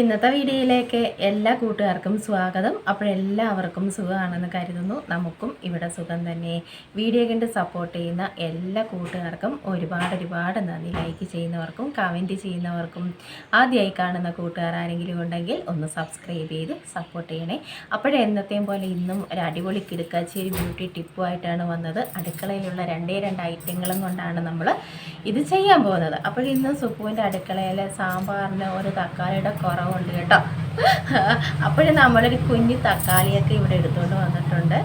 ഇന്നത്തെ വീഡിയോയിലേക്ക് എല്ലാ കൂട്ടുകാർക്കും സ്വാഗതം. അപ്പോഴെല്ലാവർക്കും സുഖമാണെന്ന് കരുതുന്നു. നമുക്കും ഇവിടെ സുഖം തന്നെ. വീഡിയോ കണ്ട് സപ്പോർട്ട് ചെയ്യുന്ന എല്ലാ കൂട്ടുകാർക്കും ഒരുപാട് ഒരുപാട് നന്ദി. ലൈക്ക് ചെയ്യുന്നവർക്കും കമന്റ് ചെയ്യുന്നവർക്കും ആദ്യമായി കാണുന്ന കൂട്ടുകാർ ആരെങ്കിലും ഉണ്ടെങ്കിൽ ഒന്ന് സബ്സ്ക്രൈബ് ചെയ്ത് സപ്പോർട്ട് ചെയ്യണേ. അപ്പോഴേ എന്നത്തെയും പോലെ ഇന്നും ഒരു അടിപൊളി കിടുക്കാച്ചേരി ബ്യൂട്ടി ടിപ്പുമായിട്ടാണ് വന്നത്. അടുക്കളയിലുള്ള രണ്ടേ രണ്ട് ഐറ്റങ്ങളും കൊണ്ടാണ് നമ്മൾ ഇത് ചെയ്യാൻ പോകുന്നത്. അപ്പോൾ ഇന്ന് സുപ്പുവിന്റെ അടുക്കളയിൽ സാമ്പാറിന് ഒരു തക്കാളിയുടെ കുറവുണ്ട് കേട്ടോ. അപ്പോഴും നമ്മളൊരു കുഞ്ഞു തക്കാളിയൊക്കെ ഇവിടെ എടുത്തുകൊണ്ട് വന്നിട്ടുണ്ട്.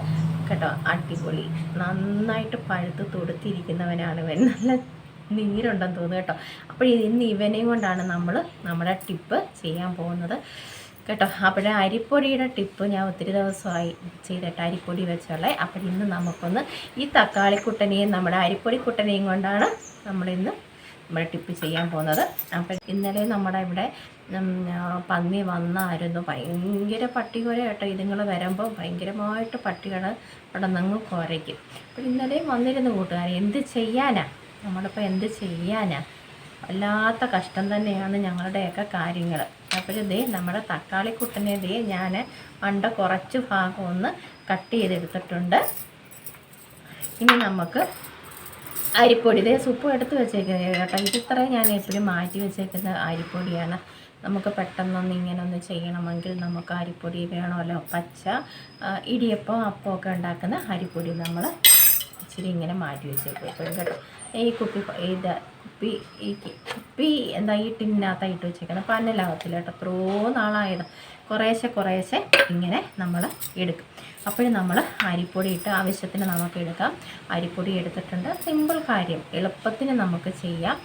കേട്ടോ അടിപൊളി. നന്നായിട്ട് പഴുത്ത് തൊടുത്തിരിക്കുന്നവനാണ് ഇവൻ. നല്ല നീരുണ്ടെന്ന് തോന്നുന്നു കേട്ടോ. അപ്പോൾ ഇന്ന് ഇവനെയും കൊണ്ടാണ് നമ്മൾ നമ്മുടെ ടിപ്പ് ചെയ്യാൻ പോകുന്നത്. കേട്ടോ അപ്പോഴേ അരിപ്പൊടിയുടെ ടിപ്പ് ഞാൻ ഒത്തിരി ദിവസമായി ചെയ്തിട്ട് അരിപ്പൊടി വെച്ചോളെ അപ്പോൾ ഇന്ന് നമുക്കൊന്ന് ഈ തക്കാളിക്കുട്ടനെയും നമ്മുടെ അരിപ്പൊടി കുട്ടനെയും കൊണ്ടാണ് നമ്മളിന്ന് നമ്മുടെ ടിപ്പ് ചെയ്യാൻ പോകുന്നത്. അപ്പം ഇന്നലെ നമ്മുടെ ഇവിടെ പന്നി വന്നായിരുന്നു. ഭയങ്കര പട്ടി കേട്ടോ ഇതുങ്ങൾ വരുമ്പോൾ ഭയങ്കരമായിട്ട് പട്ടികൾ അവിടെ നിങ്ങൾ കുരയ്ക്കും. അപ്പോൾ ഇന്നലെയും വന്നിരുന്നു കൂട്ടുകാരെ എന്ത് ചെയ്യാനാ? നമ്മളിപ്പോൾ എന്ത് ചെയ്യാനാ? വല്ലാത്ത കഷ്ടം തന്നെയാണ് ഞങ്ങളുടെയൊക്കെ കാര്യങ്ങൾ അപ്പോൾ ഇതേ നമ്മുടെ തക്കാളിക്കുട്ടനെ ദേ ഞാൻ അണ്ട കുറച്ച് ഭാഗം ഒന്ന് കട്ട് ചെയ്തെടുത്തിട്ടുണ്ട്. ഇനി നമുക്ക് അരിപ്പൊടി. ഇതേ സൂപ്പ് എടുത്ത് വെച്ചേക്കുന്നത് കേട്ടോ. ഇതിത്ര ഞാൻ എപ്പോഴും മാറ്റി വെച്ചേക്കുന്ന അരിപ്പൊടിയാണ്. നമുക്ക് പെട്ടെന്നൊന്ന് ഇങ്ങനെ ഒന്ന് ചെയ്യണമെങ്കിൽ നമുക്ക് അരിപ്പൊടി വേണമല്ലോ. പച്ച ഇടിയപ്പം അപ്പം ഒക്കെ ഉണ്ടാക്കുന്ന അരിപ്പൊടി നമ്മൾ ഇച്ചിരി ഇങ്ങനെ മാറ്റി വെച്ചേക്കും കേട്ടോ. ഈ കുപ്പി ഇത് കുപ്പി ഈ കുപ്പി എന്താ ഈ ടിന്നകത്ത് ഇട്ട് വെച്ചേക്കുന്നത് പന്നലാകത്തില്ല കേട്ടോ. എത്രയോ നാളായത്. കുറേശ്ശെ കുറേശ്ശെ ഇങ്ങനെ നമ്മൾ എടുക്കും. അപ്പോഴും നമ്മൾ അരിപ്പൊടി ഇട്ട് ആവശ്യത്തിന് നമുക്ക് എടുക്കാം. അരിപ്പൊടി എടുത്തിട്ടുണ്ട്. സിമ്പിൾ കാര്യം. എളുപ്പത്തിന് നമുക്ക് ചെയ്യാം.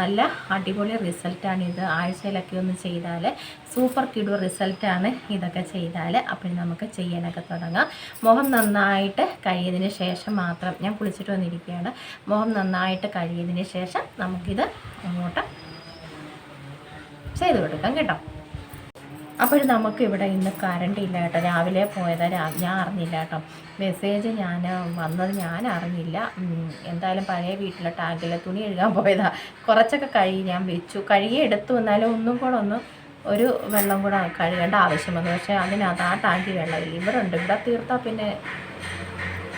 നല്ല അടിപൊളി റിസൾട്ടാണ് ഇത്. ആഴ്ചയിലൊക്കെ ഒന്ന് ചെയ്താൽ സൂപ്പർ കിടു റിസൾട്ടാണ് ഇതൊക്കെ ചെയ്താൽ. അപ്പോൾ നമുക്ക് ചെയ്യാനൊക്കെ തുടങ്ങാം. മുഖം നന്നായിട്ട് കഴിയതിന് ശേഷം മാത്രം ഞാൻ കുളിച്ചിട്ട് വന്നിരിക്കുകയാണ്. മുഖം നന്നായിട്ട് കഴിയതിന് ശേഷം നമുക്കിത് അങ്ങോട്ട് ചെയ്ത് കൊടുക്കാം കേട്ടോ. അപ്പോൾ നമുക്ക് ഇവിടെ ഇന്ന് കറണ്ട് ഇല്ല കേട്ടോ. രാവിലെ പോയതാ. ഞാൻ അറിഞ്ഞില്ല കേട്ടോ. മെസ്സേജ് ഞാൻ വന്നത് ഞാൻ അറിഞ്ഞില്ല. എന്തായാലും പഴയ വീട്ടിലെ ടാങ്കിലെ തുണി എഴുതാൻ പോയതാ. കുറച്ചൊക്കെ കഴുകി ഞാൻ വെച്ചു. കഴുകി എടുത്തു. എന്നാലും ഒന്നും കൂടെ ഒന്ന് ഒരു വെള്ളം കൂടെ കഴുകേണ്ട ആവശ്യം വന്നു. പക്ഷേ അതിനകത്ത് ആ ടാങ്കി വെള്ളം ഇവിടെ ഉണ്ട്. ഇവിടെ തീർത്താൽ പിന്നെ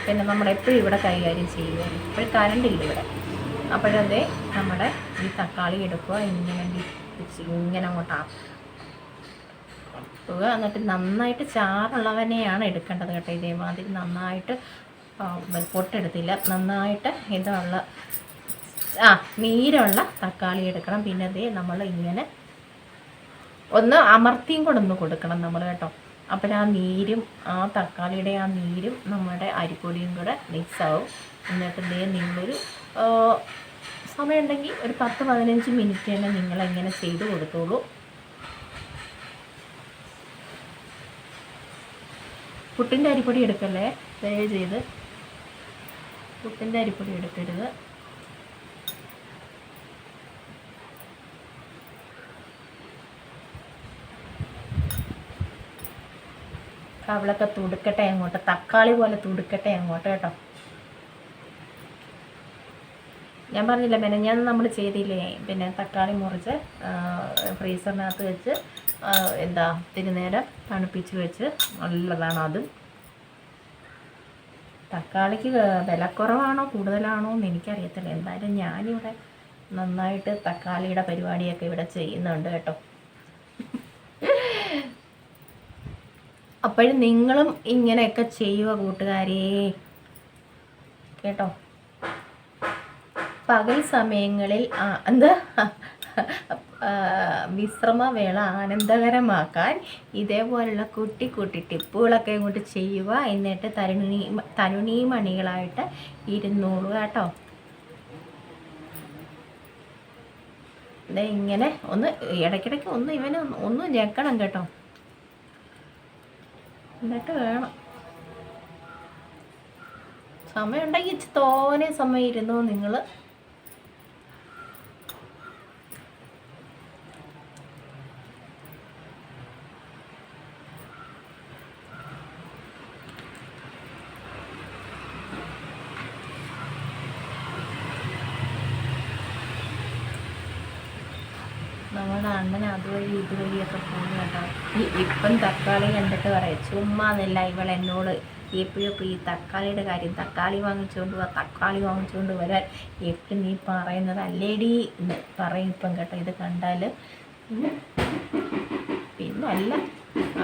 പിന്നെ നമ്മളെപ്പോഴും ഇവിടെ കൈകാര്യം ചെയ്യുക. ഇപ്പോഴും കറണ്ട് ഇല്ല ഇവിടെ. അപ്പോഴതേ നമ്മുടെ ഈ തക്കാളി എടുക്കുക. ഇങ്ങനെ ഇങ്ങനെ അങ്ങോട്ടാ എടുക്കുക. എന്നിട്ട് നന്നായിട്ട് ചാറുള്ളവനെയാണ് എടുക്കേണ്ടത് കേട്ടോ ഇതേമാതിരി നന്നായിട്ട് പൊട്ടെടുത്തില്ല. നന്നായിട്ട് ഇതുള്ള ആ നീരുള്ള തക്കാളി എടുക്കണം. പിന്നെ അതേ നമ്മൾ ഇങ്ങനെ ഒന്ന് അമർത്തിയും കൂടെ ഒന്ന് കൊടുക്കണം നമ്മൾ കേട്ടോ. അപ്പോൾ ആ നീരും ആ തക്കാളിയുടെ ആ നീരും നമ്മുടെ അരിപ്പൊടിയും കൂടെ മിക്സാവും. എന്നിട്ട് ഇതേ നിങ്ങളൊരു സമയമുണ്ടെങ്കിൽ ഒരു പത്ത് പതിനഞ്ച് മിനിറ്റ് തന്നെ നിങ്ങൾ ഇങ്ങനെ ചെയ്ത് കൊടുത്തോളൂ. പുട്ടിന്റെ അരിപ്പൊടി എടുക്കല്ലേ? ദയവ് ചെയ്ത് പുട്ടിന്റെ അരിപ്പൊടി എടുക്കരുത്. കവളൊക്കെ തുടുക്കട്ടെ അങ്ങോട്ട്. തക്കാളി പോലെ തുടുക്കട്ടെ അങ്ങോട്ട് കേട്ടോ. ഞാൻ പറഞ്ഞില്ല മെനഞ്ഞാന്ന് നമ്മൾ ചെയ്തില്ലേ പിന്നെ തക്കാളി മുറിച്ച് ഫ്രീസറിനകത്ത് വെച്ച് എന്താ ഇത്തിരി നേരം തണുപ്പിച്ച് വെച്ച് നല്ലതാണ് അതും. തക്കാളിക്ക് വിലക്കുറവാണോ കൂടുതലാണോ എന്ന് എനിക്കറിയത്തില്ല. എന്തായാലും ഞാനിവിടെ നന്നായിട്ട് തക്കാളിയുടെ പരിപാടിയൊക്കെ ഇവിടെ ചെയ്യുന്നുണ്ട് കേട്ടോ. അപ്പോഴും നിങ്ങളും ഇങ്ങനെയൊക്കെ ചെയ്യുക കൂട്ടുകാരേ? കേട്ടോ? പകൽ സമയങ്ങളിൽ എന്താ? വിശ്രമവേള ആനന്ദകരമാക്കാൻ ഇതേപോലുള്ള കുട്ടി കുട്ടി ടിപ്പുകളൊക്കെ ഇങ്ങോട്ട് ചെയ്യുക. എന്നിട്ട് തരുണി തരുണീ മണികളായിട്ട് ഇരുന്നോളൂ കേട്ടോ. ഇങ്ങനെ ഒന്ന് ഇടയ്ക്കിടയ്ക്ക് ഒന്ന് ഇവനെ ഒന്ന് ഞെക്കണം കേട്ടോ. എന്നിട്ട് വേണം. സമയം ഉണ്ടെങ്കിൽ തോനെ സമയം ഇരുന്നു നിങ്ങൾ? നമ്മുടെ അണ്ണൻ അതുവഴി ഇതുവഴിയൊക്കെ പോകുന്നു കേട്ടോ. ഇപ്പം തക്കാളി കണ്ടിട്ട് പറയാം ചുമ്മാന്നല്ല ഇവൾ എന്നോട്. എപ്പോഴും എപ്പോഴും ഈ തക്കാളിയുടെ കാര്യം തക്കാളി വാങ്ങിച്ചുകൊണ്ട് വാ തക്കാളി വാങ്ങിച്ചുകൊണ്ട് വരാൻ എപ്പോഴും നീ പറയുന്നത് അല്ലേടി എന്ന് പറയും ഇപ്പം കേട്ടോ. ഇത് കണ്ടാൽ പിന്നെ അല്ല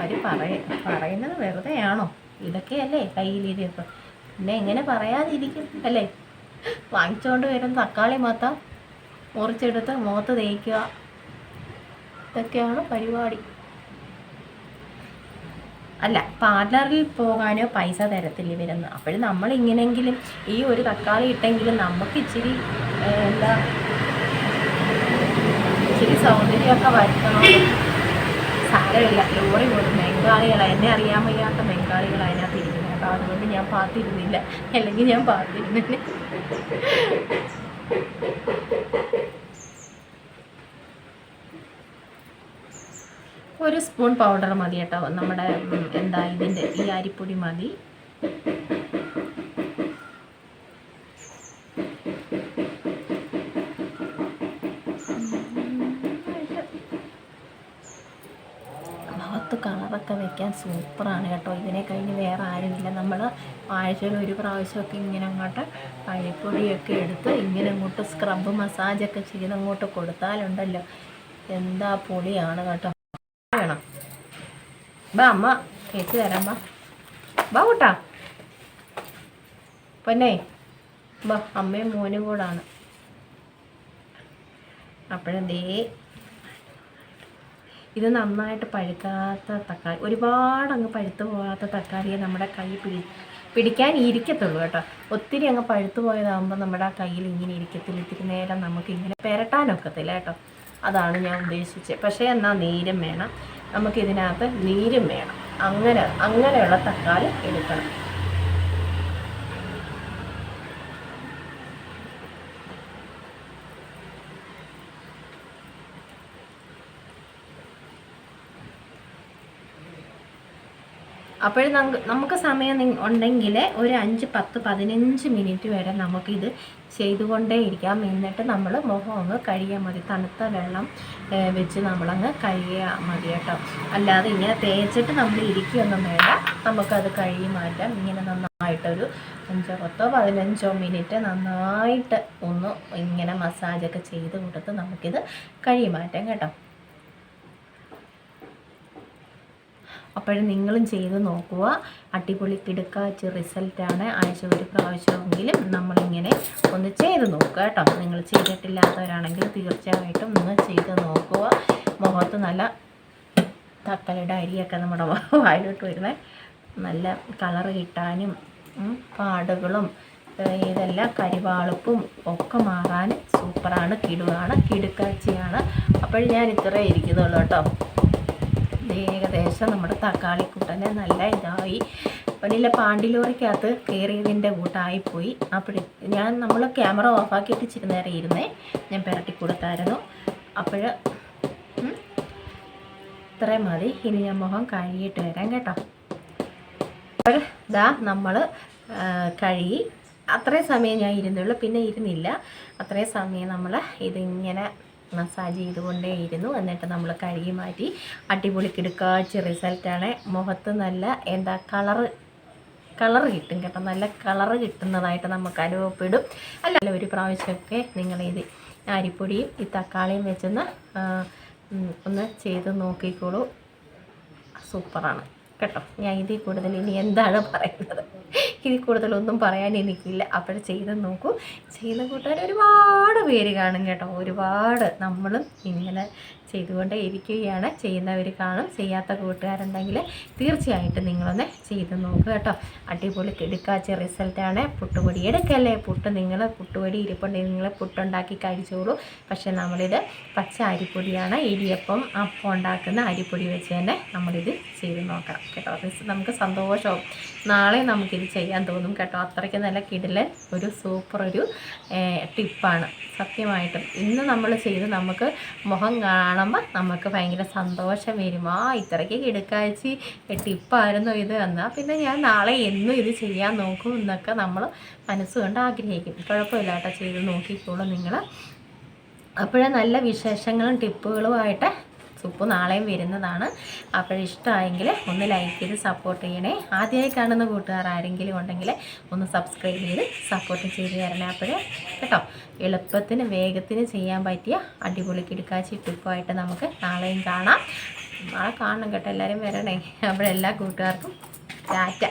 അവർ പറയ പറയുന്നത് വെറുതെയാണോ? ഇതൊക്കെയല്ലേ കയ്യിലിരിപ്പം. പിന്നെ എങ്ങനെ പറയാതിരിക്കും അല്ലേ? വാങ്ങിച്ചുകൊണ്ട് വരും തക്കാളി മാത്രം മുറിച്ചെടുത്ത് മുഖത്ത് തേക്കുക. ഇതൊക്കെയാണ് പരിപാടി. അല്ല പാർലറിൽ പോകാനോ പൈസ തരത്തില്ല ഇവരെന്ന്. അപ്പോഴും നമ്മൾ ഇങ്ങനെങ്കിലും ഈ ഒരു തക്കാളി ഇട്ടെങ്കിലും നമുക്ക് ഇച്ചിരി എന്താ ഇച്ചിരി സൗന്ദര്യമൊക്കെ വരുത്തണം. സാരമില്ല. ലോറി പോലും ബംഗാളികളാണ് എന്നെ അറിയാൻ വയ്യാത്ത ബംഗാളികൾ അതിനകത്ത് ഇരിക്കുന്നത്. അപ്പം അതുകൊണ്ട് ഞാൻ പാത്തിരുന്നില്ല അല്ലെങ്കിൽ ഞാൻ പാത്തിരുന്നില്ല ഒരു സ്പൂൺ പൗഡർ മതി കേട്ടോ. നമ്മുടെ എന്താ ഇതിന്റെ ഈ അരിപ്പൊടി മതി. കളറൊക്കെ വെക്കാൻ സൂപ്പറാണ് കേട്ടോ. ഇതിനെ കഴിഞ്ഞ് വേറെ ആരുമില്ല. നമ്മൾ ആഴ്ചയിൽ ഒരു പ്രാവശ്യമൊക്കെ ഇങ്ങനെ അങ്ങോട്ട് അരിപ്പൊടിയൊക്കെ എടുത്ത് ഇങ്ങനെ അങ്ങോട്ട് സ്ക്രബ് മസാജൊക്കെ ചെയ്ത് അങ്ങോട്ട് കൊടുത്താലുണ്ടല്ലോ. എന്താ പൊളിയാണ് കേട്ടോ. ബാ അമ്മ. കേക്ക് തരാം ബാ ബാ കൂട്ടാ. പൊന്നേ ബാ അമ്മയും മോനും കൂടാണ്. അപ്പോഴെന്തേ? ഇത് നന്നായിട്ട് പഴുക്കാത്ത തക്കാളി. ഒരുപാട് അങ്ങ് പഴുത്തു പോകാത്ത തക്കാളിയെ നമ്മുടെ കൈ പിടി പിടിക്കാൻ ഇരിക്കത്തുള്ളൂ കേട്ടോ. ഒത്തിരി അങ്ങ് പഴുത്തു പോയതാകുമ്പോൾ നമ്മുടെ ആ കയ്യിൽ ഇങ്ങനെ ഇരിക്കത്തില്ല. ഇത്തിരി നേരം നമുക്ക് ഇങ്ങനെ പെരട്ടാനൊക്കത്തില്ല കേട്ടോ. അതാണ് ഞാൻ ഉദ്ദേശിച്ചത്. പക്ഷേ എന്നാൽ നേരം വേണം. നമുക്കിതിനകത്ത് നീരും വേണം. അങ്ങനെ അങ്ങനെയുള്ള തക്കാളി എടുക്കണം. അപ്പോഴും നമുക്ക് സമയം ഉണ്ടെങ്കിൽ ഒരു അഞ്ച് പത്ത് പതിനഞ്ച് മിനിറ്റ് വരെ നമുക്കിത് ചെയ്തുകൊണ്ടേ ഇരിക്കാം. എന്നിട്ട് നമ്മൾ മുഖം അങ്ങ് കഴുകിയാൽ മതി. തണുത്ത വെള്ളം വെച്ച് നമ്മളങ്ങ് കഴുകിയാൽ മതി കേട്ടോ. അല്ലാതെ ഇങ്ങനെ തേച്ചിട്ട് നമ്മൾ ഇരിക്കുകയൊന്നും വേണ്ട. നമുക്കത് കഴുകി മാറ്റാം. ഇങ്ങനെ നന്നായിട്ടൊരു അഞ്ചോ പത്തോ പതിനഞ്ചോ മിനിറ്റ് നന്നായിട്ട് ഒന്ന് ഇങ്ങനെ മസാജൊക്കെ ചെയ്ത് കൊടുത്ത് നമുക്കിത് കഴുകി മാറ്റാം കേട്ടോ. അപ്പോഴും നിങ്ങളും ചെയ്ത് നോക്കുക. അടിപൊളി കിടുക്കാച്ച് റിസൾട്ടാണ് ആഴ്ച ഒരു പ്രാവശ്യമെങ്കിലും നമ്മളിങ്ങനെ ഒന്ന് ചെയ്ത് നോക്കുക കേട്ടോ. നിങ്ങൾ ചെയ്തിട്ടില്ലാത്തവരാണെങ്കിൽ തീർച്ചയായിട്ടും നിങ്ങൾ ചെയ്ത് നോക്കുക. മുഖത്ത് നല്ല തക്കാളിയുടെ അരിയൊക്കെ നമ്മുടെ വായിലോട്ട് വരുന്നത് നല്ല കളർ കിട്ടാനും പാടുകളും ഇതെല്ലാം കരിവാളുപ്പും ഒക്കെ മാറാൻ സൂപ്പറാണ് കിടുവാണ് കിടുക്കാച്ചിയാണ് അപ്പോൾ ഞാൻ ഇത്രയേ ഇരിക്കുന്നുള്ളൂ കേട്ടോ. ഏകദേശം നമ്മുടെ തക്കാളിക്കൂട്ടനെ നല്ല ഇതായി. പണിയിലെ പാണ്ടിലോറിക്കകത്ത് കയറിയതിന്റെ കൂട്ടായിപ്പോയി. അപ്പോഴേ ഞാൻ നമ്മൾ ക്യാമറ ഓഫാക്കിയിട്ട് ഇച്ചിരി നേരം ഇരുന്നേ. ഞാൻ പുരട്ടി കൊടുത്തായിരുന്നു. അപ്പോൾ ഇത്രയും മതി. ഇനി ഞാൻ മുഖം കഴുകിയിട്ട് വരാം കേട്ടോ. അപ്പോൾ ഇതാ നമ്മൾ കഴുകി. അത്രയും സമയം ഞാൻ ഇരുന്നുള്ളൂ. പിന്നെ ഇരുന്നില്ല. അത്രയും സമയം നമ്മൾ ഇതിങ്ങനെ മസാജ് ചെയ്തുകൊണ്ടേയിരുന്നു. എന്നിട്ട് നമ്മൾ കഴുകി മാറ്റി അടിപൊളി കിടുക്കാച്ച് റിസൾട്ടാണ് മുഖത്ത് നല്ല എന്താ കളറ് കളർ കിട്ടും കേട്ടോ. നല്ല കളറ് കിട്ടുന്നതായിട്ട് നമുക്ക് അനുഭവപ്പെടും. അല്ല ഒരു പ്രാവശ്യമൊക്കെ നിങ്ങൾ ഇത് അരിപ്പൊടിയും ഈ തക്കാളിയും വെച്ചൊന്ന് ഒന്ന് ചെയ്ത് നോക്കിക്കോളൂ. സൂപ്പറാണ് കേട്ടോ. ഞാൻ ഇതിൽ കൂടുതൽ ഇനി എന്താണ് പറയുന്നത്? ഇതിൽ കൂടുതലൊന്നും പറയാൻ എനിക്കില്ല. അപ്പോൾ ചെയ്ത് നോക്കൂ. ചെയ്യുന്ന കൂട്ടുകാർ ഒരുപാട് പേര് കാണും കേട്ടോ. ഒരുപാട് നമ്മളും ഇങ്ങനെ ചെയ്തുകൊണ്ടേ ഇരിക്കുകയാണ്. ചെയ്യുന്നവർ കാണും. ചെയ്യാത്ത കൂട്ടുകാരുണ്ടെങ്കിൽ തീർച്ചയായിട്ടും നിങ്ങളൊന്ന് ചെയ്ത് നോക്കുക കേട്ടോ. അടിപൊളി കിടുക്കാച്ച റിസൾട്ടാണ് പുട്ടുപൊടി എടുക്കല്ലേ? പുട്ട് നിങ്ങൾ പുട്ടുപൊടി ഇരിപ്പുണ്ടെങ്കിൽ നിങ്ങൾ പുട്ടുണ്ടാക്കി കഴിച്ചോളൂ. പക്ഷേ നമ്മളിത് പച്ച അരിപ്പൊടിയാണ്. ഇടിയപ്പം അപ്പം ഉണ്ടാക്കുന്ന അരിപ്പൊടി വെച്ച് തന്നെ നമ്മളിത് ചെയ്ത് നോക്കാം കേട്ടോ. നമുക്ക് സന്തോഷവും നാളെ നമുക്കിത് ചെയ്യാൻ തോന്നും കേട്ടോ. അത്രയ്ക്ക് നല്ല കിടിൽ ഒരു സൂപ്പർ ഒരു ടിപ്പാണ്. സത്യമായിട്ടും ഇന്ന് നമ്മൾ ചെയ്ത് നമുക്ക് മുഖം കാണുമ്പോൾ നമുക്ക് ഭയങ്കര സന്തോഷം വരും. ആ ഇത്രയ്ക്ക് കിടക്കാഴ്ച ടിപ്പായിരുന്നു ഇത്. എന്നാൽ പിന്നെ ഞാൻ നാളെ എന്നും ഇത് ചെയ്യാൻ നോക്കും എന്നൊക്കെ നമ്മൾ മനസ്സുകൊണ്ട് ആഗ്രഹിക്കും. കുഴപ്പമില്ല കേട്ടോ ചെയ്ത് നോക്കിക്കോളൂ നിങ്ങൾ. അപ്പോഴേ നല്ല വിശേഷങ്ങളും ടിപ്പുകളുമായിട്ട് സുപ്പ് നാളെയും വരുന്നതാണ്. അപ്പോൾ ഇഷ്ടമായെങ്കിൽ ഒന്ന് ലൈക്ക് ചെയ്ത് സപ്പോർട്ട് ചെയ്യണേ. ആദ്യമായി കാണുന്ന കൂട്ടുകാർ ആരെങ്കിലും ഉണ്ടെങ്കിൽ ഒന്ന് സബ്സ്ക്രൈബ് ചെയ്ത് സപ്പോർട്ട് ചെയ്ത് തരണേ അപ്പോഴേ കേട്ടോ? എളുപ്പത്തിന് വേഗത്തിന് ചെയ്യാൻ പറ്റിയ അടിപൊളി കിടക്കാച്ചി ടിപ്പായിട്ട് നമുക്ക് നാളെയും കാണാം. നാളെ കാണണം കേട്ടോ. എല്ലാവരും വരണേ. അപ്പോൾ എല്ലാ കൂട്ടുകാർക്കും ടാറ്റ.